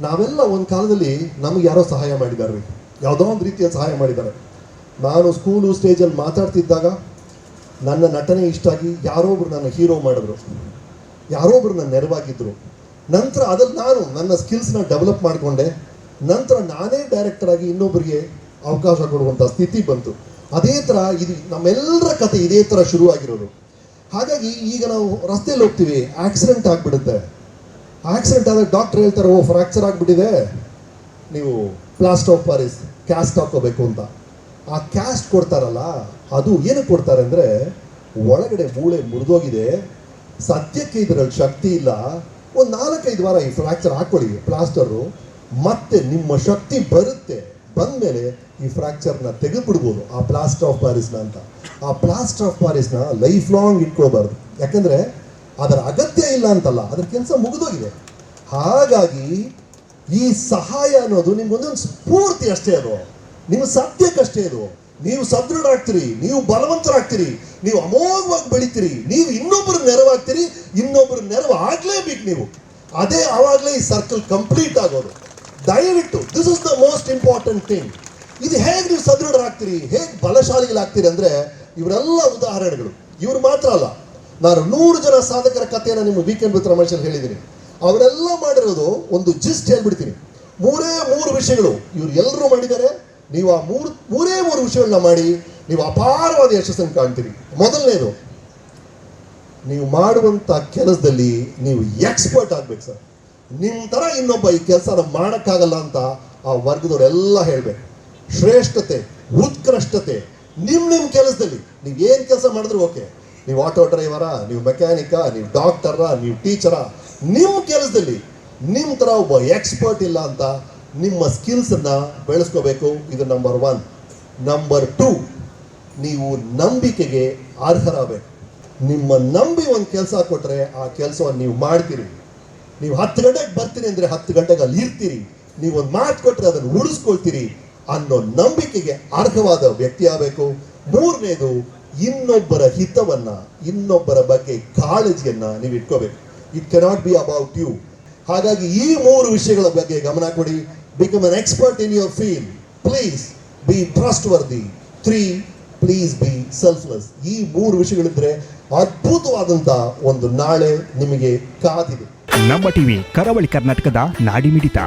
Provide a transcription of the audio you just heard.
ನಾವೆಲ್ಲ ಒಂದು ಕಾಲದಲ್ಲಿ ನಮ್ಗೆ ಯಾರೋ ಸಹಾಯ ಮಾಡಿದ್ದಾರೆ ರೀ. ಯಾವುದೋ ಒಂದು ರೀತಿಯ ಸಹಾಯ ಮಾಡಿದ್ದಾರೆ. ನಾನು ಸ್ಕೂಲು ಸ್ಟೇಜಲ್ಲಿ ಮಾತಾಡ್ತಿದ್ದಾಗ ನನ್ನ ನಟನೆ ಇಷ್ಟ ಆಗಿ ಯಾರೋ ಒಬ್ರು ನನ್ನ ಹೀರೋ ಮಾಡಿದ್ರು. ಯಾರೋ ಒಬ್ರು ನನ್ನ ನೆರವಾಗಿದ್ದರು ನಂತರ ಅದ್ರಲ್ಲಿ ನಾನು ನನ್ನ ಸ್ಕಿಲ್ಸ್ನ ಡೆವಲಪ್ ಮಾಡಿಕೊಂಡೆ. ನಂತರ ನಾನೇ ಡೈರೆಕ್ಟರ್ ಆಗಿ ಇನ್ನೊಬ್ಬರಿಗೆ ಅವಕಾಶ ಕೊಡುವಂಥ ಸ್ಥಿತಿ ಬಂತು. ಅದೇ ಥರ ಇದು ನಮ್ಮೆಲ್ಲರ ಕತೆ ಇದೇ ಥರ ಶುರು ಆಗಿರೋದು ಹಾಗಾಗಿ ಈಗ ನಾವು ರಸ್ತೆಯಲ್ಲಿ ಹೋಗ್ತೀವಿ ಆಕ್ಸಿಡೆಂಟ್ ಆಗಿಬಿಡುತ್ತೆ. ಆಕ್ಸಿಡೆಂಟ್ ಆದಾಗ ಡಾಕ್ಟರ್ ಹೇಳ್ತಾರೆ ಓ ಫ್ರಾಕ್ಚರ್ ಆಗಿಬಿಟ್ಟಿದೆ. ನೀವು ಪ್ಲಾಸ್ಟರ್ ಆಫ್ ಪಾರಿಸ್ ಕ್ಯಾಸ್ಟ್ ಹಾಕೋಬೇಕು ಅಂತ. ಆ ಕ್ಯಾಸ್ಟ್ ಕೊಡ್ತಾರಲ್ಲ, ಅದು ಏನು ಕೊಡ್ತಾರೆ ಅಂದರೆ, ಒಳಗಡೆ ಮೂಳೆ ಮುರಿದೋಗಿದೆ. ಸದ್ಯಕ್ಕೆ ಇದರಲ್ಲಿ ಶಕ್ತಿ ಇಲ್ಲ. ಒಂದು ನಾಲ್ಕೈದು ವಾರ ಈ ಫ್ರ್ಯಾಕ್ಚರ್ ಹಾಕ್ಕೊಳ್ಳಿ ಪ್ಲಾಸ್ಟರು ಮತ್ತೆ ನಿಮ್ಮ ಶಕ್ತಿ ಬರುತ್ತೆ. ಬಂದ ಮೇಲೆ ಈ ಫ್ರ್ಯಾಕ್ಚರ್ನ ತೆಗೆದುಬಿಡ್ಬೋದು, ಆ ಪ್ಲಾಸ್ಟರ್ ಆಫ್ ಪ್ಯಾರಿಸ್ನ ಅಂತ. ಆ ಪ್ಲಾಸ್ಟರ್ ಆಫ್ ಪ್ಯಾರಿಸ್ನ ಲೈಫ್ ಲಾಂಗ್ ಇಟ್ಕೊಳ್ಬಾರ್ದು. ಯಾಕಂದರೆ ಅದರ ಅಗತ್ಯ ಇಲ್ಲ ಅಂತಲ್ಲ, ಅದರ ಕೆಲಸ ಮುಗಿದೋಗಿದೆ. ಹಾಗಾಗಿ ಈ ಸಹಾಯ ಅನ್ನೋದು ನಿಮ್ಗೊಂದೊಂದು ಸ್ಫೂರ್ತಿ ಅಷ್ಟೇ ಅದು. ನಿಮ್ಮ ಸತ್ಯಕ್ಕಷ್ಟೇ ಅದು. ನೀವು ಸದೃಢ ಆಗ್ತೀರಿ ನೀವು ಬಲವಂತರಾಗ್ತೀರಿ, ನೀವು ಅಮೋಘವಾಗಿ ಬೆಳಿತೀರಿ, ನೀವು ಇನ್ನೊಬ್ಬರು ನೆರವಾಗ್ತೀರಿ, ಇನ್ನೊಬ್ಬರು ನೆರವು ಆಗ್ಲೇಬೇಕು ನೀವು. ಅದೇ ಆವಾಗಲೇ ಈ ಸರ್ಕಲ್ ಕಂಪ್ಲೀಟ್ ಆಗೋದು. ದಯವಿಟ್ಟು this is the most important thing ಇದು ಹೇಗೆ ನೀವು ಸದೃಢರಾಗ್ತೀರಿ, ಹೇಗೆ ಬಲಶಾಲಿಗಳಾಗ್ತೀರಿ ಅಂದರೆ ಇವರೆಲ್ಲ ಉದಾಹರಣೆಗಳು. ಇವರು ಮಾತ್ರ ಅಲ್ಲ ನಾನು ನೂರು ಜನ ಸಾಧಕರ ಕಥೆಯನ್ನು ನಿಮ್ಮ ವೀಕೆಂಡ್ ವಿತ್ ರಮೇಶಲ್ಲಿ ಹೇಳಿದ್ದೀನಿ. ಅವರೆಲ್ಲ ಮಾಡಿರೋದು ಒಂದು ಜಿಸ್ಟ್ ಹೇಳ್ಬಿಡ್ತೀನಿ. ಮೂರೇ ಮೂರು ವಿಷಯಗಳು ಇವ್ರು ಎಲ್ಲರೂ ಮಾಡಿದ್ದಾರೆ. ನೀವು ಆ ಮೂರು, ಮೂರೇ ಮೂರು ವಿಷಯಗಳನ್ನ ಮಾಡಿ ನೀವು ಅಪಾರವಾದ ಯಶಸ್ಸನ್ನು ಕಾಣ್ತೀರಿ. ಮೊದಲನೇದು, ನೀವು ಮಾಡುವಂಥ ಕೆಲಸದಲ್ಲಿ ನೀವು ಎಕ್ಸ್ಪರ್ಟ್ ಆಗ್ಬೇಕು ಸರ್. ನಿಮ್ಮ ಥರ ಇನ್ನೊಬ್ಬ ಈ ಕೆಲಸನ ಮಾಡೋಕ್ಕಾಗಲ್ಲ ಅಂತ ಆ ವರ್ಗದವರೆಲ್ಲ ಹೇಳಬೇಕು. ಶ್ರೇಷ್ಠತೆ, ಉತ್ಕೃಷ್ಟತೆ ನಿಮ್ಮ ನಿಮ್ಮ ಕೆಲಸದಲ್ಲಿ. ನೀವು ಏನು ಕೆಲಸ ಮಾಡಿದ್ರು ಓಕೆ. ನೀವು ಆಟೋ ಡ್ರೈವರಾ ನೀವು ಮೆಕ್ಯಾನಿಕ ನೀವು ಡಾಕ್ಟರ ನೀವು ಟೀಚರ ನಿಮ್ಮ ಕೆಲಸದಲ್ಲಿ ನಿಮ್ಮ ಥರ ಒಬ್ಬ ಎಕ್ಸ್ಪರ್ಟ್ ಇಲ್ಲ ಅಂತ ನಿಮ್ಮ ಸ್ಕಿಲ್ಸನ್ನು ಬೆಳೆಸ್ಕೋಬೇಕು. ಇದು ನಂಬರ್ ಒನ್ ನಂಬರ್ ಟೂ ನೀವು ನಂಬಿಕೆಗೆ ಅರ್ಹರಾಗಬೇಕು. ನಿಮ್ಮ ನಂಬಿ ಒಂದು ಕೆಲಸ ಕೊಟ್ಟರೆ ಆ ಕೆಲಸವನ್ನು ನೀವು ಮಾಡ್ತೀರಿ. ನೀವು ಹತ್ತು ಗಂಟೆಗೆ ಬರ್ತೀನಿ ಅಂದರೆ ಹತ್ತು ಗಂಟೆಗೆ ಅಲ್ಲಿ ಇರ್ತೀರಿ. ನೀವು ಒಂದು ಮಾತು ಕೊಟ್ಟರೆ ಅದನ್ನು ಉಳಿಸ್ಕೊಳ್ತೀರಿ ಅನ್ನೋ ನಂಬಿಕೆಗೆ ಅರ್ಹವಾದ ವ್ಯಕ್ತಿ ಆಗಬೇಕು ಮೂರನೇದು ಇನ್ನೊಬ್ಬರ ಹಿತವನ್ನ, ಇನ್ನೊಬ್ಬರ ಬಗ್ಗೆ ಕಾಳಜಿಯನ್ನ ನೀವು ಇಟ್ಕೋಬೇಕು. It cannot be about you ಹಾಗಾಗಿ ಈ ಮೂರು ವಿಷಯಗಳ ಬಗ್ಗೆ ಗಮನ ಕೊಡಿ. Become an expert in your field please be trustworthy three please be selfless ಈ ಮೂರು ವಿಷಯಗಳಿದ್ರೆ ಅದ್ಭುತವಾದಂಥ ಒಂದು ನಾಳೆ ನಿಮಗೆ ಕಾದಿದೆ. ನಮ್ಮ ಟಿವಿ ಕರಾವಳಿ ಕರ್ನಾಟಕದ ನಾಡಿಮಿಡಿತ.